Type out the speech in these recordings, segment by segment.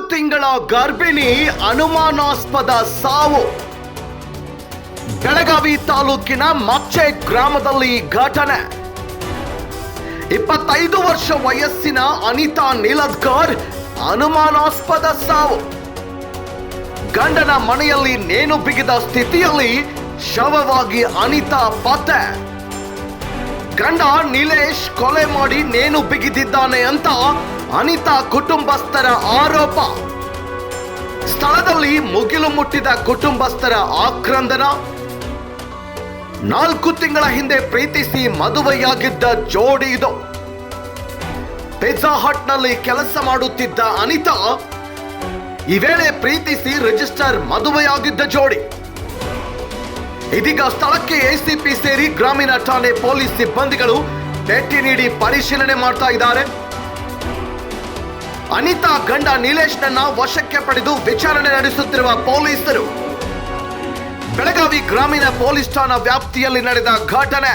ತಿಂಗಳ ಗರ್ಭಿಣಿ ಅನುಮಾನಾಸ್ಪದ ಸಾವು. ಬೆಳಗಾವಿ ತಾಲೂಕಿನ ಮಚ್ಚೆ ಗ್ರಾಮದಲ್ಲಿ ಘಟನೆ. ಇಪ್ಪತ್ತೈದು ವರ್ಷ ವಯಸ್ಸಿನ ಅನಿತಾ ನೀಲದ್ಕರ್ ಅನುಮಾನಾಸ್ಪದ ಸಾವು. ಗಂಡನ ಮನೆಯಲ್ಲಿ ನೇಣು ಬಿಗಿದ ಸ್ಥಿತಿಯಲ್ಲಿ ಶವವಾಗಿ ಅನಿತಾ ಪತ್ತೆ. ಗಂಡ ನಿಲೇಶ್ ಕೊಲೆ ಮಾಡಿ ನೇಣು ಬಿಗಿದಿದ್ದಾನೆ ಅಂತ ಅನಿತಾ ಕುಟುಂಬಸ್ಥರ ಆರೋಪ. ಸ್ಥಳದಲ್ಲಿ ಮುಗಿಲು ಮುಟ್ಟಿದ ಕುಟುಂಬಸ್ಥರ ಆಕ್ರಂದನ. ನಾಲ್ಕು ತಿಂಗಳ ಹಿಂದೆ ಪ್ರೀತಿಸಿ ಮದುವೆಯಾಗಿದ್ದ ಜೋಡಿ ಇದು. ಪಿಜ್ಜಾ ಹಟ್ನಲ್ಲಿ ಕೆಲಸ ಮಾಡುತ್ತಿದ್ದ ಅನಿತಾ ಈ ವೇಳೆ ಪ್ರೀತಿಸಿ ರಿಜಿಸ್ಟರ್ ಮದುವೆಯಾಗಿದ್ದ ಜೋಡಿ. ಇದೀಗ ಸ್ಥಳಕ್ಕೆ ಎಸಿಪಿ ಸೇರಿ ಗ್ರಾಮೀಣ ಠಾಣೆ ಪೊಲೀಸ್ ಸಿಬ್ಬಂದಿಗಳು ಭೇಟಿ ನೀಡಿ ಪರಿಶೀಲನೆ ಮಾಡ್ತಾ ಇದ್ದಾರೆ. ಅನಿತಾ ಗಂಡ ನಿಲೇಶ್ನನ್ನ ವಶಕ್ಕೆ ಪಡೆದು ವಿಚಾರಣೆ ನಡೆಸುತ್ತಿರುವ ಪೊಲೀಸರು. ಬೆಳಗಾವಿ ಗ್ರಾಮೀಣ ಪೊಲೀಸ್ ಠಾಣಾ ವ್ಯಾಪ್ತಿಯಲ್ಲಿ ನಡೆದ ಘಟನೆ.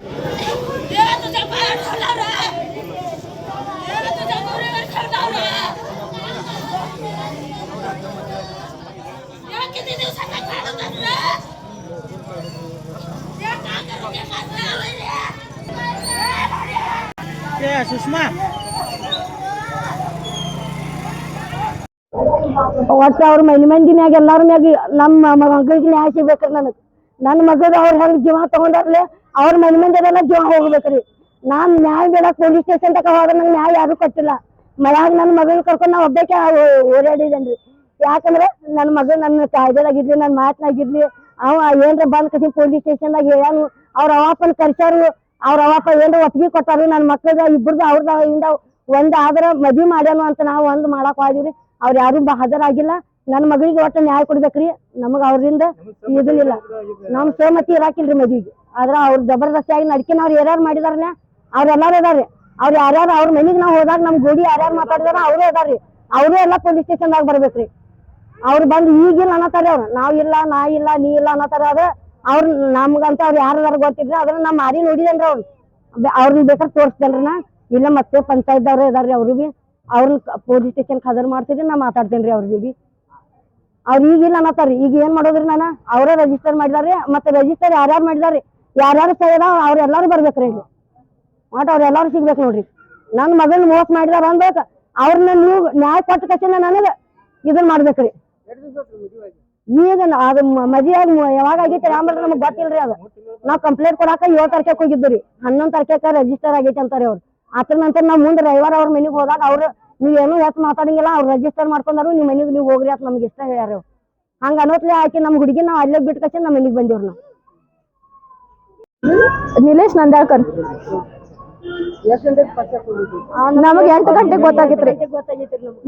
ಏ ಸುಷ್ಮಾ. ಒಟ್ಟು ಅವ್ರ ಮನೆ ಮಂದಿ ಮ್ಯಾಗ, ಎಲ್ಲಾರ ಮ್ಯಾಗ ನಮ್ಮ ಮಗಳಿಗೆ ನ್ಯಾಯ ಸಿಗ್ಬೇಕ್ರಿ ನನಗೆ. ನನ್ನ ಮಗದ ಅವ್ರ ಹೆಂಗ್ ಜೀವ ತಗೊಂಡಾರ್ಲೆ, ಅವ್ರ ಮನೆ ಮಂದಿದೆಲ್ಲ ಜೀವ ಹೋಗ್ಬೇಕ್ರಿ. ನಾನ್ ನ್ಯಾಯ ಬೇಡ ಪೊಲೀಸ್ ಸ್ಟೇಷನ್ ತಕ ಹೋದ್ರೆ ನಂಗೆ ನ್ಯಾಯ ಯಾರು ಕೊಟ್ಟಿಲ್ಲ. ಮನ್ಯಾಗ ನನ್ನ ಮಗನ ಕರ್ಕೊಂಡು ನಾ ಒಬ್ಬಕ್ಕೆ ಓಡಾಡಿದೇನ್ರಿ ಯಾಕಂದ್ರೆ ನನ್ನ ಮಗಳು ನನ್ನ ಕಾಯ್ದೆದಾಗಿರ್ಲಿ ನನ್ನ ಮಾತನಾಗಿರ್ಲಿ, ಅವ ಏನ್ರ ಬಂದ್ ಕಸಿ ಪೊಲೀಸ್ ಸ್ಟೇಷನ್ದಾಗ ಹೇಳ್ಯಾನು, ಅವ್ರ ಅವಾಪನ್ ಕರ್ಸ್ಯಾರು ಅವ್ರ ಅವಪ್ಪ ಏನ್ರ ಒಪ್ಪಿಗೆ ಕೊಟ್ಟಾರ್ರಿ ನನ್ನ ಮಕ್ಕಳದ ಇಬ್ಬರದ ಅವ್ರದ ಇಂದ ಒಂದ್ ಆದ್ರ ಮದ್ವಿ ಮಾಡ್ಯಾನು ಅಂತ ನಾವು ಒಂದ್ ಮಾಡಕ್ ಹೋದಿವ್ರಿ ಅವ್ರ ಯಾರು ಹಾಜರಾಗಿಲ್ಲ. ನನ್ನ ಮಗಳಿಗೆ ಒಟ್ಟ ನ್ಯಾಯ ಕೊಡ್ಬೇಕ್ರಿ. ನಮಗ ಅವ್ರಿಂದ ಇದಿಲ್ಲ ನಮ್ ಸೋಮತಿ ಇರಾಕಿಲ್ರಿ ಮದ್ವಿಗೆ. ಆದ್ರ ಅವ್ರ ಜಬರ್ದಸ್ತಿಯಾಗಿ ನಡ್ಕಿನ ಅವ್ರು ಯಾರ್ಯಾರು ಅವ್ರ ಅವ್ರೆಲ್ಲಾರು ಅದಾರ್ರಿ ಅವ್ರ ಯಾರ್ಯಾರು ಅವ್ರ ಮನಿಗ್ ನಾವ್ ಹೋದಾಗ ನಮ್ ಗೋಡಿ ಯಾರ್ಯಾರು ಮಾತಾಡಿದಾರ ಅವ್ರು ಅದಾರ್ರಿ ಅವ್ರು ಎಲ್ಲಾ ಪೊಲೀಸ್ ಸ್ಟೇಷನ್ದಾಗ ಬರ್ಬೇಕ್ರಿ. ಅವ್ರು ಬಂದು ಈಗಿಲ್ಲ ಅನ್ನತಾರ ಅವ್ರು. ನಾವ್ ಇಲ್ಲ, ನಾ ಇಲ್ಲ, ನೀ ಇಲ್ಲ ಅನ್ನತಾರ ಅದ ಅವ್ರ ನಮ್ಗಂತ ಅವ್ರು ಯಾರು ಗೊತ್ತಿದ್ರ ಅದ್ರ ನಾ ಮಾರಿ ನೋಡಿದೇನ್ರಿ ಅವ್ರು. ಅವ್ರನ್ನ ಬೇಕಾದ್ರೆ ತೋರಿಸ್ದೇನ್ರಿ ನಾ ಇಲ್ಲ, ಮತ್ತೆ ಪಂಚಾಯತ್ದವ್ರು ಇದಾರ್ರಿ ಅವ್ರು ಬಿ. ಅವ್ರನ್ನ ಪೊಲೀಸ್ ಸ್ಟೇಷನ್ ಖದರ್ ಮಾಡ್ತಿದ್ರಿ ನಾ ಮಾತಾಡ್ತೇನ್ರಿ ಅವ್ರಿಗೆ ಬಿ ಅವ್ರು ಈಗಿಲ್ಲ ಅನ್ನತಾರ್ರಿ ಈಗ ಏನ್ ಮಾಡೋದ್ರಿ ನಾನು? ಅವರೇ ರಿಜಿಸ್ಟರ್ ಮಾಡಿದಾರೆ ಮತ್ತೆ ರಿಜಿಸ್ಟರ್ ಯಾರ್ಯಾರು ಮಾಡಿದಾರೆ ಯಾರ್ಯಾರು ಸೇರ ಅವ್ರೆಲ್ಲಾರು ಬರ್ಬೇಕ್ರಿ ಇಲ್ಲಿ. ಒಟ್ಟು ಅವ್ರೆಲ್ಲಾರು ಸಿಗ್ಬೇಕು ನೋಡ್ರಿ. ನನ್ನ ಮಗನ್ ಮೋಸ ಮಾಡಿದಾರ ಅನ್ಬೇಕ ಅವ್ರನ್ನ ನೀವು ನ್ಯಾಯ ಕೊಟ್ಟ ಕಚ್ಚಿನ ನನಗೆ ಇದನ್ನ ಮಾಡ್ಬೇಕ್ರಿ. ಈಗ ಅದು ಯಾವಾಗ ಆಗೈತೆ ಆಮೇಲೆ ನಮಗ್ ಗೊತ್ತಿಲ್ರಿ ಅದು. ನಾವ್ ಕಂಪ್ಲೇಂಟ್ ಕೊಡಾಕ ಏಳು ತಾರೀಕ ಹೋಗಿದ್ದು ರೀ ಹನ್ನೊಂದ್ ತಾರೀಕ ರಿಜಿಸ್ಟರ್ ಆಗೈತೆ ಅಂತಾರೆ ಅವ್ರು. ಅದ್ರ ನಂತರ ನಾವ್ ಮುಂದೆ ರವಿವಾರ ಅವ್ರ ಮನೆಗೆ ಹೋದಾಗ ಅವ್ರು ನೀವ್ ಏನು ಹೆಚ್ಚು ಮಾತಾಡಂಗಿಲ್ಲ, ಅವ್ರು ರಿಜಿಸ್ಟರ್ ಮಾಡ್ಕೊಂಡಾರು ನಿಮ್ ಮನೆಗೆ ನೀವು ಹೋಗ್ರಿ ಅಂತ ನಮ್ಗೆ ಇಷ್ಟ ಹೇಳ್ಯಾರ. ಹಂಗ ಅನ್ನೋತ್ಲೆ ಆಕಿ ನಮ್ ಹುಡುಗಿ ನಾವ್ ಅಲ್ಲೇ ಬಿಟ್ಟು ನಮ್ಮ ಮನೆಗೆ ಬಂದಿವ್ರ ನಾವು. ನಿಲೇಶ್ ನಂದ್ಯಾಳ್ಕರ್. ನಮಗ್ ಎಂಟು ಗಂಟೆಗೆ ಗೊತ್ತಾಗಿತ್ರಿ.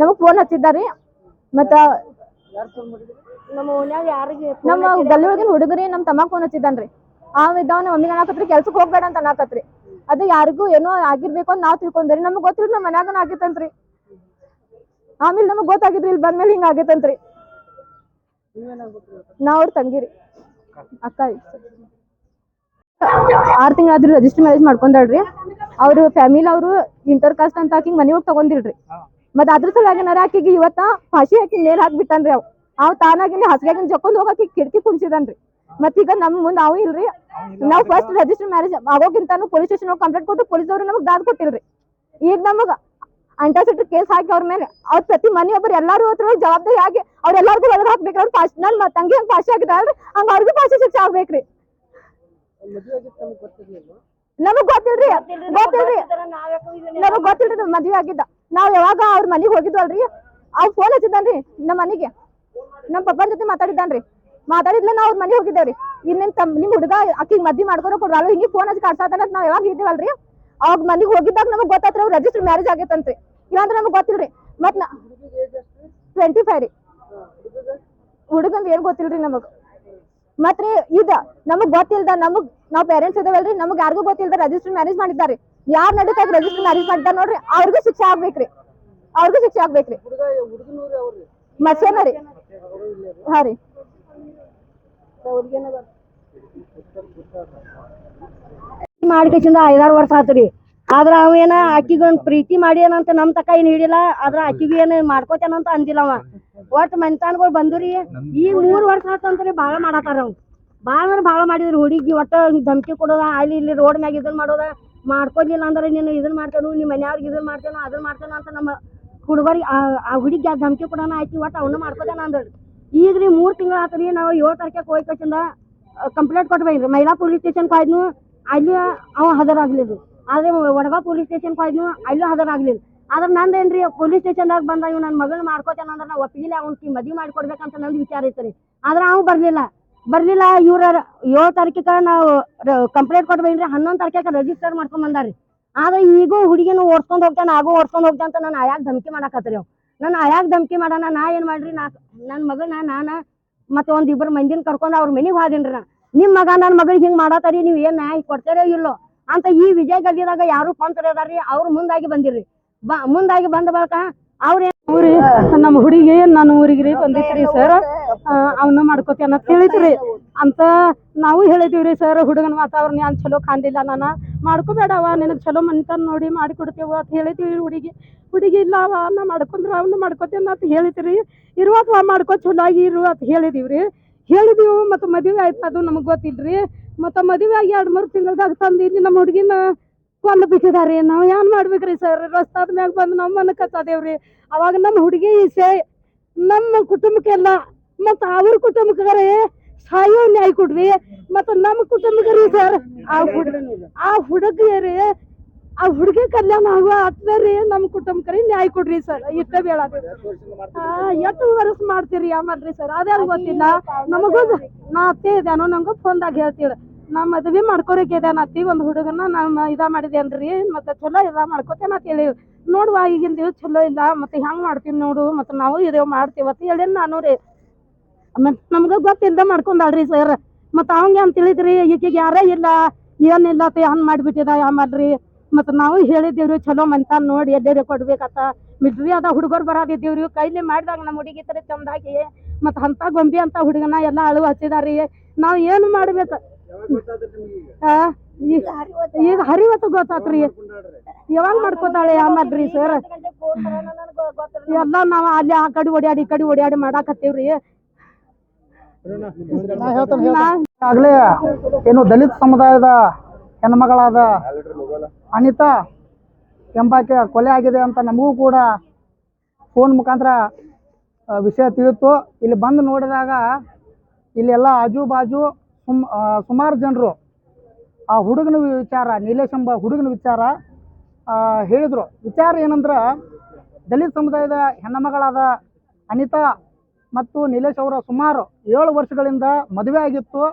ನಮಗ್ ಫೋನ್ ಹಚ್ಚಿದ್ದಾರಿ. ಮತ್ತ ನಮ್ಮ ಓನ್ಯಾಗ ಯಾರಿಗೆ ನಮ್ಮ ಗಲ್ಲಿ ಒಳಗಿನ ಹುಡುಗರಿ ನಮ್ ತಮ್ಮ ಫೋನ್ ಹಚ್ಚಿದ್ದಾನ್ರಿ. ಅವ ಇದ್ದವನ ಮಮ್ಮಿ ಅನ್ನಾಕತ್ರಿ ಕೆಲ್ಸಕ್ಕೆ ಹೋಗ್ಬೇಡ ಅಂತ ಅನ್ನಾಕತ್ರಿ. ಅದು ಯಾರಿಗೂ ಏನೋ ಆಗಿರ್ಬೇಕು ಅಂತ ನಾವ್ ತಿಳ್ಕೊಂಡ್ರಿ ನಮಗ್ ಗೊತ್ತಿಲ್ಲ ನಮ್ಮ ಮನ್ಯಾಗನ ಆಗಿತ್ತಂತ್ರಿ. ಆಮೇಲೆ ನಮಗ್ ಗೊತ್ತಾಗಿದ್ರಿ ಇಲ್ಲಿ ಬಂದ್ಮೇಲೆ ಹಿಂಗ ಆಗೈತಂತ್ರಿ ನಾವ್ ಅವ್ರ ತಂಗಿರಿ ಅಕ್ಕ ಆರ್ ತಿಂಗಳಾದ್ರೂ ರಿಜಿಸ್ಟರ್ ಮ್ಯಾರೇಜ್ ಮಾಡ್ಕೊಂಡಾಳ್ರಿ. ಅವ್ರ ಫ್ಯಾಮಿಲಿ ಅವರು ಇಂಟರ್ ಕಾಸ್ಟ್ ಅಂತ ಹಾಕಿ ಮನಿ ಹೋಗಿ ತಗೊಂಡಿಲ್ರಿ ಮತ್ ಅದ್ರ ಸಲುವಾಗಿ ಏನಾರ ಆಕಿಗೆ ಇವತ್ತ ಫಾಸಿ ಹಾಕಿ ನೇಲ್ ಹಾಕ್ಬಿಟ್ಟನ್ರಿ ಅವ್. ಅವ್ ತಾನಾಗಿನ ಹಾಸಿಗೆಗಿನ ಜಕ್ಕೊಂಡ್ ಹೋಗಕ್ಕೆ ಕಿಟಕಿ ಕುಣ್ಸಿದನ್ರಿ ಮತ್ತೀಗ ನಮ್ ಮುಂದ್ ನಾವು ಇಲ್ರಿ. ನಾವು ಫಸ್ಟ್ ರಿಜಿಸ್ಟರ್ ಮ್ಯಾರೇಜ್ ಆಗೋಕ್ಕಿಂತಾನು ಪೊಲೀಸ್ ಸ್ಟೇಷನ್ ಕಂಪ್ಲೇಂಟ್ ಕೊಟ್ಟು ಪೊಲೀಸ್ ಅವ್ರು ನಮಗ್ ದಾದ್ ಕೊಟ್ಟಿಲ್ರಿ. ಈಗ ನಮಗ ಅಂಟಾಸಿಟ್ರ್ ಕೇಸ್ ಹಾಕಿ ಅವ್ರ ಮೇಲೆ ಅವ್ರ ಪ್ರತಿ ಮನೆ ಒಬ್ಬರು ಎಲ್ಲಾರು ಹತ್ರ ಜವಾಬ್ದಾರಿ ಆಗಿ ಅವ್ರ ಎಲ್ಲಾರ್ಗು ಒಳಗ್ ಹಾಕ್ಬೇಕ್ರಿ. ಅವ್ರ ಫಾಸ್ಟ್ ನನ್ ತಂಗಿ ಹಂಗ್ ಫಾಸ್ಟ್ ಆಗಿದ್ರಿ ಹಂಗ ಅವ್ರಿಗೂ ಫಾಸ್ಟ್ ಶಿಕ್ಷೆ ಆಗ್ಬೇಕ್ರಿ. ನಮಗ್ ಗೊತ್ತಿಲ್ರಿ. ಗೊತ್ತಿಲ್ರಿ. ನಮಗ್ ಗೊತ್ತಿಲ್ರಿ. ಮದ್ವೆ ಆಗಿದ್ದ. ನಾವ್ ಯಾವಾಗ ಅವ್ರ ಮನೆಗೆ ಹೋಗಿದ್ವಲ್ರಿ? ಅವ್ ಫೋನ್ ಹಚ್ಚಿದ್ದಾನ್ರಿ ನಮ್ಮ ಮನಿಗೆ. ನಮ್ ಪಪ್ಪನ ಜೊತೆ ಮಾತಾಡಿದ್ದಾನ್ರಿ. ಮಾತಾಡಿದ್ಲ ನಾವು ಅವ್ರ ಮನೆ ಹೋಗಿದ್ದೇವ್ರಿ. ಇನ್ನೇನ್ ತಮ್ಮ ತಮ್ ನಿಮ್ ಹುಡುಗ ಅಕ್ಕಿಗ್ ಮದ್ವಿ ಮಾಡ್ಕೊಡೋ ಕೊಡ್ವಾಳು ಹಿಂಗೆ ಫೋನ್ ಹಚ್ಚಿ ಕಾಡ್ಸಾತಾನ ನಾವ್ ಯಾವಾಗ ಇದ್ದೀವಲ್ರಿ ಅವಾಗ ಮನೆಗೆ ಹೋಗಿದ್ದಾಗ ನಮಗ್ ಗೊತ್ತಾತ್ರ ಅವ್ರು ರಿಜಿಸ್ಟರ್ ಮ್ಯಾರೇಜ್ ಆಗೈತಂತ್ರಿ. ಇಲ್ಲಾಂದ್ರೆ ನಮಗೆ ಗೊತ್ತಿಲ್ರಿ. ಮತ್ ನಾ ಟ್ವೆಂಟಿ ಫೈವ್ ರೀ. ಹುಡುಗಂದ್ ಏನ್ ಗೊತ್ತಿಲ್ರಿ ನಮಗ್? ಮತ್ರಿ ಇದ ನಮಗ್ ಗೊತ್ತಿಲ್ದ ನಮಗ್ ನಾವ್ ಪೇರೆಂಟ್ಸ್ ಇದಾವಲ್ರಿ ನಮಗ್ ಯಾರಿಗೂ ಗೊತ್ತಿಲ್ದ ರಿಜಿಸ್ಟರ್ ಮ್ಯಾರೇಜ್ ಮಾಡಿದ್ದಾರೆ ಯಾರ್ ನಡೀತಾಗ ರಜಿಸ್ಟರ್ ಮ್ಯಾರೇಜ್ ಮಾಡಿದಾರ ನೋಡ್ರಿ ಅವ್ರಿಗೂ ಶಿಕ್ಷೆ ಆಗ್ಬೇಕ್ರಿ. ಅವ್ರಿಗೂ ಶಿಕ್ಷೆ ಆಗ್ಬೇಕ್ರಿ. ಮಸೇನ ರೀ. ಹಾ ರೀ. ಮಾಡ್ಕೇಸಿಂದ ಐದಾರು ವರ್ಷ ಆತ್ರಿ ಆದ್ರ ಅವ ಏನ ಅಕ್ಕಿಗೊಂದ್ ಪ್ರೀತಿ ಮಾಡಿ ಏನಂತ ನಮ್ ತಕ ಏನ್ ಹಿಡಿಲ್ಲ ಆದ್ರ ಆಕಿಗೆ ಏನ್ ಮಾಡ್ಕೋತೇನಂತ ಅಂದಿಲ್ಲ ಅವ. ಒಟ್ ಮನ್ತಾನ್ಗಳು ಬಂದ್ರಿ ಈ ಮೂರ್ ವರ್ಷ ಆತಂತ್ರಿ ಬಾಳ ಮಾಡತಾರ ಅವ್ ಬಾಳ ಅಂದ್ರೆ ಬಾಳ ಮಾಡಿದ್ರಿ ಹುಡುಗಿ ಒಟ್ಟ ಧಮಕಿ ಕೊಡೋದ ಅಲ್ಲಿ ಇಲ್ಲಿ ರೋಡ್ ಮ್ಯಾಗ ಇದನ್ ಮಾಡೋದ ಮಾಡ್ಕೊಡ್ಲಿಲ್ಲ ಅಂದ್ರೆ ನೀನು ಇದನ್ ಮಾಡ್ತೇನು ನಿಮ್ ಮನೆಯವ್ರಿಗೆ ಇದನ್ ಮಾಡ್ತೇನೋ ಅದನ್ ಮಾಡ್ತೇನೋ ಅಂತ ನಮ್ಮ ಹುಡುಗರಿಗೆ ಆ ಹುಡುಗಿ ಧಮಕಿ ಕೊಡೋಣ ಆಯ್ತು ಒಟ್ಟು ಅವನ್ನ ಮಾಡ್ಕೋದೇನ ಅಂದಳು. ಈಗ ರೀ ಮೂರು ತಿಂಗಳ ರೀ ನಾವು ಏಳು ತಾರೀಕಿಗೆ ಹೋಗಿ ಕಚಿಂದ ಕಂಪ್ಲೇಂಟ್ ಕೊಟ್ಬೇಕ್ರಿ ಮಹಿಳಾ ಪೊಲೀಸ್ ಸ್ಟೇಷನ್ ಕಾಯ್ದು ಅಲ್ಲಿ ಅವ ಹಾಜರಾಗ್ಲಿಲ್ಲ ಆದ್ರೆ ವಡಗಾ ಪೊಲೀಸ್ ಸ್ಟೇಷನ್ ಕಾಯ್ದು ಅಲ್ಲೂ ಹಾಜರಾಗ್ಲಿಲ್ಲ ಆದ್ರೆ ನಂದೇನ್ರಿ, ಪೊಲೀಸ್ ಸ್ಟೇಷನ್ದಾಗ ಬಂದ, ಇವ್ ನನ್ನ ಮಗಳ್ ಮಾಡ್ಕೋತೇನ ಅಂದ್ರೆ ನಾವು ಒಪ್ಪಿಗಿಲ್ಲ ಅವ್ನಿಗೆ ಮದ್ವಿ ಮಾಡ್ಕೊಡ್ಬೇಕಂತ ನಂದು ವಿಚಾರ ಐತ್ರಿ. ಆದ್ರೆ ಅವ್ ಬರ್ಲಿಲ್ಲ. ಬರ್ಲಿಲ್ಲ, ಇವ್ರ ಏಳು ತಾರೀಕಿಗೆ ನಾವು ಕಂಪ್ಲೇಂಟ್ ಕೊಟ್ಬೇಕ್ರಿ ಹನ್ನೊಂದು ತಾರೀಕಿಗೆ ರಿಜಿಸ್ಟರ್ ಮಾಡ್ಕೊಂಡ್ ಬಂದಾರಿ ಆದ್ರೆ ಈಗೂ ಹುಡುಗಿನ ಓಡ್ಸ್ಕೊಂಡ್ ಹೋಗ್ತಾನ ಆಗೋ ಓಡ್ಸ್ಕೊಂಡ್ ಹೋಗ್ತಾನ ಅಂತ ನಾನು ಆಯಾಗ ಧಮಕಿ ಮಾಡಾಕತ್ರಿ ಅವ್ ನಾನು ಆಯಾಗ ಧಮಕಿ ಮಾಡೋಣ ನಾ ಏನ್ ಮಾಡ್ರಿ? ನಾ ನನ್ನ ಮಗನ ನಾನ ಮತ್ತೆ ಒಂದ್ ಇಬ್ಬರು ಮಂದಿನ ಕರ್ಕೊಂಡ್ ಅವ್ರ ಮನಿಗ್ ಹೋದಿನ್ರಿ ನಾ. ನಿಮ್ ಮಗ ನನ್ನ ಮಗಳಿಗೆ ಹಿಂಗ್ ಮಾಡಾತಾರಿ ನೀವ್ ಏನ್ ನ್ಯಾಯ ಕೊಡ್ತೀರೋ ಇಲ್ಲೋ? ಅಂತ ಈ ವಿಜಯ ಗಲ್ಲಿದಾಗ ಯಾರು ಪಂತ್ರ ಅದಾರಿ ಅವ್ರು ಮುಂದಾಗಿ ಬಂದಿರ್ರಿ. ಬಾ ಮುಂದಾಗಿ ಬಂದ ಬಳಕ ಅವ್ರ ಊರಿ ನಮ್ಮ ಹುಡುಗಿ ನನ್ನ ಊರಿಗೆ ರೀ ಬಂದಿತ್ರಿ ಸರ್. ಅವನ್ನ ಮಾಡ್ಕೋತೇನ ಅಂತ ಹೇಳಿದ್ರಿ ಅಂತ ನಾವು ಹೇಳಿದೀವ್ರಿ ಸರ್ ಹುಡುಗನ ವಾತಾವರಣ ಏನ್ ಚಲೋ ಕಾಂದಿಲ್ಲ ನಾನು. ಮಾಡ್ಕೋಬೇಡವ ನಿನಗೆ ಚಲೋ ಮನಿತನ ನೋಡಿ ಮಾಡಿ ಕೊಡ್ತೇವ ಅಂತ ಹೇಳಿದ್ವಿ ಹುಡುಗಿ. ಹುಡುಗಿ, ಇಲ್ಲ ಅವ ನಾ ಮಾಡ್ಕೊಂಡ್ರ ಅವನ್ನ ಮಾಡ್ಕೋತೇನ ಅಂತ ಹೇಳಿದ್ರಿ. ಇರುವಾಗ ಮಾಡ್ಕೋ ಚಲೋ ಆಗಿ ಇರು ಅಂತ ಹೇಳಿದೀವ್ರಿ. ಹೇಳಿದೀವಿ, ಮತ್ತು ಮದುವೆ ಆಯ್ತು ಅದು ನಮಗೆ ಗೊತ್ತಿಲ್ರಿ. ಮತ್ತು ಮದುವೆ ಆಗಿ ಎರಡು ಮೂರು ತಿಂಗಳ್ದಾಗ ತಂದು ಇಲ್ಲಿ ನಮ್ಮ ಹುಡುಗಿನ ಕೊಂದು ಬಿಟ್ಟಿದಾರಿ. ನಾವು ಏನ್ ಮಾಡ್ಬೇಕ್ರಿ ಸರ್? ರಸ್ತಾದ ಮ್ಯಾಗ ಬಂದು ನಾವು ಮನ ಕತ್ತದೇವ್ರಿ ಅವಾಗ ನಮ್ಮ ಹುಡುಗಿ ಸೇ, ನಮ್ಮ ಕುಟುಂಬಕ್ಕೆಲ್ಲ, ಮತ್ತು ಅವ್ರ ಕುಟುಂಬಕ್ಕೆ ಸಾಯೋ ನ್ಯಾಯ ಕೊಡ್ರಿ ಮತ್ತ ನಮ್ಮ ಕುಟುಂಬಕ್ಕೆ ರೀ ಸರ್, ಆ ಹುಡ್, ಆ ಹುಡುಗಿಯರಿ, ಆ ಹುಡುಗಿ ಕಲ್ಯಾಣ ಆಗುವ ರೀ ನಮ್ಮ ಕುಟುಂಬಕ್ಕೆ ನ್ಯಾಯ ಕೊಡ್ರಿ ಸರ್, ಇಷ್ಟ ಬೇಡ. ಎಷ್ಟು ವರ್ಷ ಮಾಡ್ತೀರಿ ಆಮಲ್ರಿ ಸರ್? ಅದೇ ಗೊತ್ತಿಲ್ಲ. ನಮಗೂ ನಾ ಅತ್ತೆ ಇದೇನೋ ನಂಗೂ ಫೋನ್ದಾಗ ಹೇಳ್ತೀರ ನಾ ಮದ್ವೆ ಮಾಡ್ಕೊರಕ್ಕೆ ಇದೇನ ಅತ್ತಿ, ಒಂದು ಹುಡುಗನ ನಾನು ಇದ ಮಾಡಿದೇನ್ರಿ ಮತ್ತೆ ಚಲೋ ಇದ ಮಾಡ್ಕೋತೇನ ಅಂತ ಹೇಳಿ. ನೋಡುವ, ಈಗಿನ ಚಲೋ ಇಲ್ಲ, ಮತ್ತೆ ಹೆಂಗ್ ಮಾಡ್ತೀವಿ ನೋಡು, ಮತ್ತೆ ನಾವು ಇದೇವ್ ಮಾಡ್ತೀವಿ ಅಂತ ಹೇಳಿ ನಾನು ರೀ. ಮತ್ ನಮ್ಗ ಗೊತ್ತಿಲ್ದ ಮಾಡ್ಕೊಂಡಾಳ್ರಿ ಸರ್ ಮತ್ತ ಅವಂಗೆ ಅಂತ ತಿಳಿದ್ರಿ, ಈಕಿಗೆ ಯಾರೇ ಇಲ್ಲ, ಏನಿಲ್ಲ ಹಂಗ್ ಮಾಡ್ಬಿಟ್ಟಿದ ಆಮಲ್ರಿ ಮತ್ತ ನಾವು ಹೇಳಿದೇವ್ರಿ ಚಲೋ ಮಂತ ನೋಡಿ ಎಲ್ಲೇರಿ ಕೊಡ್ಬೇಕತ್ತ ಮಿಡ್ರಿ ಅದ ಹುಡುಗರು ಬರೋದಿದ್ದೀವ್ರಿ, ಕೈಲಿ ಮಾಡಿದಾಗ ನಮ್ಮ ಹುಡುಗಿ ತರ ಚಂದಾಗಿ, ಮತ್ತ ಅಂತ ಗೊಂಬಿ ಅಂತ ಹುಡುಗನ ಎಲ್ಲ ಅಳು ಹಚ್ಚಿದಾರಿ. ನಾವ್ ಏನು ಮಾಡ್ಬೇಕು? ಈಗ ಹರಿವತ್ತು ಗೊತ್ತಾತ್ರಿ. ಯಾವಾಗ ಮಾಡ್ಕೋತಾಳೆ ಆಮಲ್ರಿ ಸರ್ ಎಲ್ಲ ನಾವ್ ಅಲ್ಲಿ ಆ ಕಡೆ ಓಡ್ಯಾಡಿ, ಈ ಕಡೆ ಓಡ್ಯಾಡಿ ಮಾಡಾಕತ್ತೀವ್ರಿ. ಆಗ್ಲೇ ಏನು ದಲಿತ ಸಮುದಾಯದ ಹೆಣ್ಮಗಳಾದ ಅನಿತಾ ಎಂಬಾಕೆ ಕೊಲೆ ಆಗಿದೆ ಅಂತ ನಮಗೂ ಕೂಡ ಫೋನ್ ಮುಖಾಂತರ ವಿಷಯ ತಿಳಿತು ಇಲ್ಲಿ ಬಂದು ನೋಡಿದಾಗ ಇಲ್ಲೆಲ್ಲ ಆಜು ಬಾಜು ಸುಮ್ ಸುಮಾರು ಜನರು ಆ ಹುಡುಗನ ವಿಚಾರ ನೀಲೇಶ್ ಎಂಬ ಹುಡುಗನ ವಿಚಾರ ಹೇಳಿದರು ಹೇಳಿದ್ರು. ವಿಚಾರ ಏನಂದ್ರೆ ದಲಿತ ಸಮುದಾಯದ ಹೆಣ್ಣಮಗಳಾದ ಅನಿತಾ ಮತ್ತು ನಿಲೇಶ್ ಅವರ ಸುಮಾರು ಏಳು ವರ್ಷಗಳಿಂದ ಮದುವೆ ಆಗಿತ್ತು.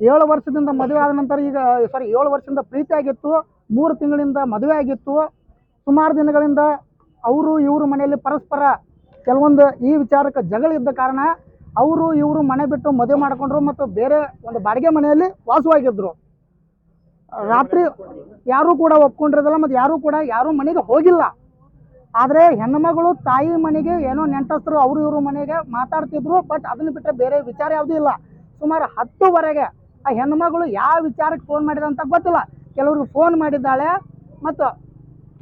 ಏಳು ವರ್ಷದಿಂದ ಮದುವೆ ಆದ ನಂತರ ಈಗ ಸಾರಿ ಏಳು ವರ್ಷದಿಂದ ಪ್ರೀತಿ ಆಗಿತ್ತು. ಮೂರು ತಿಂಗಳಿಂದ ಮದುವೆ ಆಗಿತ್ತು. ಸುಮಾರು ದಿನಗಳಿಂದ ಅವರು ಇವರು ಮನೆಯಲ್ಲಿ ಪರಸ್ಪರ ಕೆಲವೊಂದು ಈ ವಿಚಾರಕ್ಕೆ ಜಗಳ ಇದ್ದ ಕಾರಣ ಅವರು ಇವರು ಮನೆ ಬಿಟ್ಟು ಮದುವೆ ಮಾಡಿಕೊಂಡ್ರು ಮತ್ತು ಬೇರೆ ಒಂದು ಬಾಡಿಗೆ ಮನೆಯಲ್ಲಿ ವಾಸವಾಗಿದ್ರು. ರಾತ್ರಿ ಯಾರೂ ಕೂಡ ಒಪ್ಕೊಂಡಿರೋದಿಲ್ಲ ಮತ್ತು ಯಾರೂ ಕೂಡ ಯಾರೂ ಮನೆಗೆ ಹೋಗಿಲ್ಲ. ಆದರೆ ಹೆಣ್ಣುಮಗಳು ತಾಯಿ ಮನೆಗೆ ಏನೋ ನೆಂಟಸ್ತರು ಅವರು ಇವರು ಮನೆಗೆ ಮಾತಾಡ್ತಿದ್ರು ಬಟ್ ಅದನ್ನ ಬಿಟ್ಟರೆ ಬೇರೆ ವಿಚಾರ ಯಾವುದೂ ಇಲ್ಲ. ಸುಮಾರು ಹತ್ತುವರೆಗೆ ಆ ಹೆಣ್ಮಗಳು ಯಾವ ವಿಚಾರಕ್ಕೆ ಫೋನ್ ಮಾಡಿದ ಅಂತ ಗೊತ್ತಿಲ್ಲ. ಕೆಲವರು ಫೋನ್ ಮಾಡಿದ್ದಾಳೆ ಮತ್ತು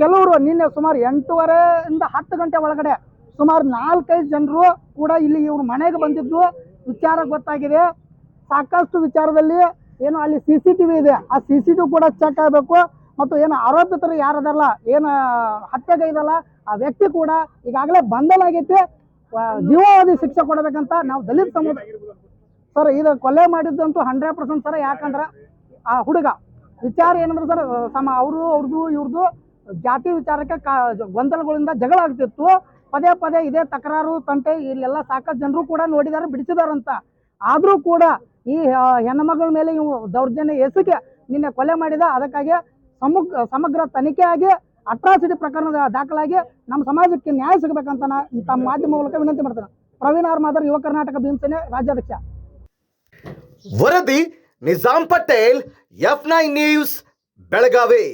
ಕೆಲವರು ನಿನ್ನೆ ಸುಮಾರು ಎಂಟೂವರೆಯಿಂದ ಹತ್ತು ಗಂಟೆ ಒಳಗಡೆ ಸುಮಾರು ನಾಲ್ಕೈದು ಜನರು ಕೂಡ ಇಲ್ಲಿ ಇವ್ರ ಮನೆಗೆ ಬಂದಿದ್ದು. ವಿಚಾರ ಗೊತ್ತಾಗಿದೆ. ಸಾಕಷ್ಟು ವಿಚಾರದಲ್ಲಿ ಏನು ಅಲ್ಲಿ ಸಿ ಸಿ ಟಿ ವಿ ಇದೆ. ಆ ಸಿ ಸಿ ಟಿ ಕೂಡ ಚೆಕ್ ಆಗಬೇಕು. ಮತ್ತು ಏನು ಆರೋಪಿತರು ಯಾರದಲ್ಲ, ಏನು ಹತ್ಯೆಗೈದಲ್ಲ ಆ ವ್ಯಕ್ತಿ ಕೂಡ ಈಗಾಗಲೇ ಬಂಧನಾಗೈತೆ ಜೀವಾವಧಿ ಶಿಕ್ಷೆ ಕೊಡಬೇಕಂತ ನಾವು ದಲಿತ ಸಮುದಾಯ ಸರ್, ಇದು ಕೊಲೆ ಮಾಡಿದ್ದಂತೂ ಹಂಡ್ರೆಡ್ ಪರ್ಸೆಂಟ್ ಸರ್, ಯಾಕಂದ್ರೆ ಆ ಹುಡುಗ. ವಿಚಾರ ಏನಂದ್ರೆ ಸರ್ ಸಮ, ಅವರು ಅವ್ರದ್ದು ಇವ್ರದ್ದು ಜಾತಿ ವಿಚಾರಕ್ಕೆ ಕಾ, ಗೊಂದಲಗಳಿಂದ ಜಗಳ ಆಗ್ತಿತ್ತು. ಪದೇ ಪದೇ ಇದೇ ತಕರಾರು, ತಂಟೆ, ಇಲ್ಲೆಲ್ಲ ಸಾಕಷ್ಟು ಜನರು ಕೂಡ ನೋಡಿದಾರೆ, ಬಿಡಿಸಿದಾರಂತ. ಆದರೂ ಕೂಡ ಈ ಹೆಣ್ಮಗಳ ಮೇಲೆ ಇವು ದೌರ್ಜನ್ಯ ಎಸಕ್ಕೆ ನಿನ್ನೆ ಕೊಲೆ ಮಾಡಿದ, ಅದಕ್ಕಾಗಿ ಸಮಗ್ರ ಸಮಗ್ರ ತನಿಖೆ ಆಗಿ ಅಟ್ರಾಸಿಟಿ ಪ್ರಕರಣದ ದಾಖಲಾಗಿ ನಮ್ಮ ಸಮಾಜಕ್ಕೆ ನ್ಯಾಯ ಸಿಗಬೇಕಂತ ನಾ ಈ ತಮ್ಮ ಮಾಧ್ಯಮ ಮೂಲಕ ವಿನಂತಿ ಮಾಡ್ತೇನೆ. ಪ್ರವೀಣ್ ಆರ್ ಮಾದರ್, ಯುವ ಕರ್ನಾಟಕ ಭೀಮಸೇನೆ, ರಾಜ್ಯಾಧ್ಯಕ್ಷ. ವರದಿ, Nizam Patel, F nine news, Belagavi.